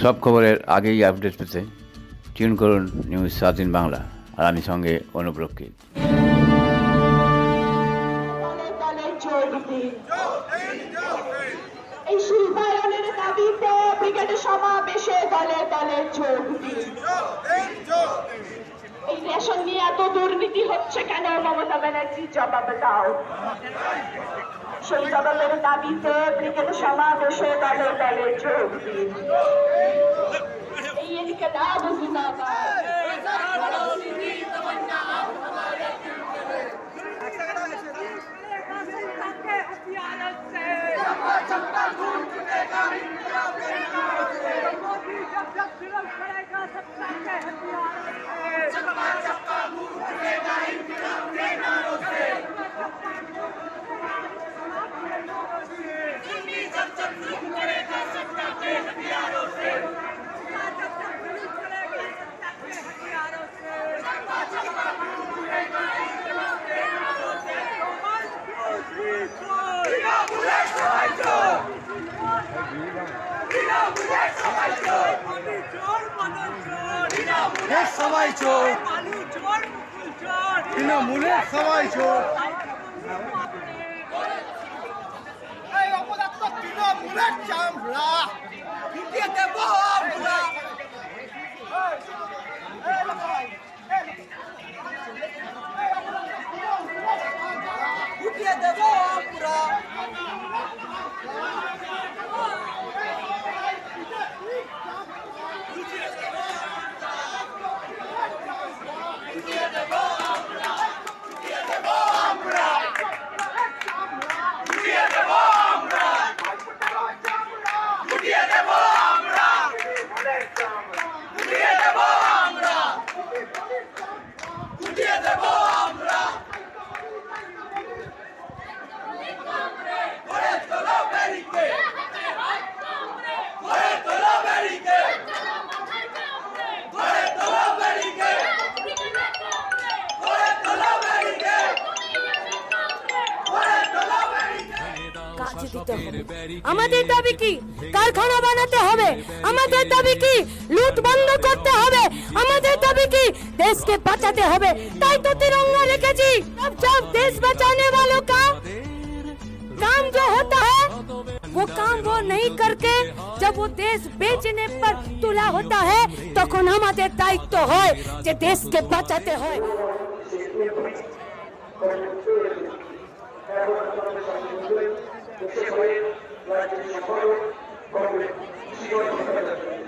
সব খবরের আগেই আপডেট পেতে টিউন করুন নিউজ স্বাধীন বাংলা আর আমি সঙ্গে অনুপ্রক্ষিত সমাবেশে দলে দলে যোগ দিন এই রেশন নিয়ে এত দুর্নীতি হচ্ছে কেন, মমতা ব্যানার্জি? জবাব দাও। সেই জবাবের দাবিতে ব্রিগেড সমাবেশে দলে দলে যোগ দিন। এই লাভ জিন্দাবাদ সবাই চোর তৃণমূলের সবাই চোর তৃণমূলের চামড়া দেব কাজ দিতে হবে আমাদের দাবি কি কারখানা বানাতে হবে আমাদের দাবি কি লুট বন্ধ করতে হবে আমাদের দাবি কি দেশকে বাঁচাতে হবে তাই তো तिरंगा রেখেছি अब जब देश बचाने वालों का काम जो होता है वो काम वो नहीं करके जब वो देश बेचने पर तुला होता है তখন আমাদের দায়িত্ব হয় যে দেশকে বাঁচাতে হয় mchezo wenu tunajishukuru kwa kushiriki.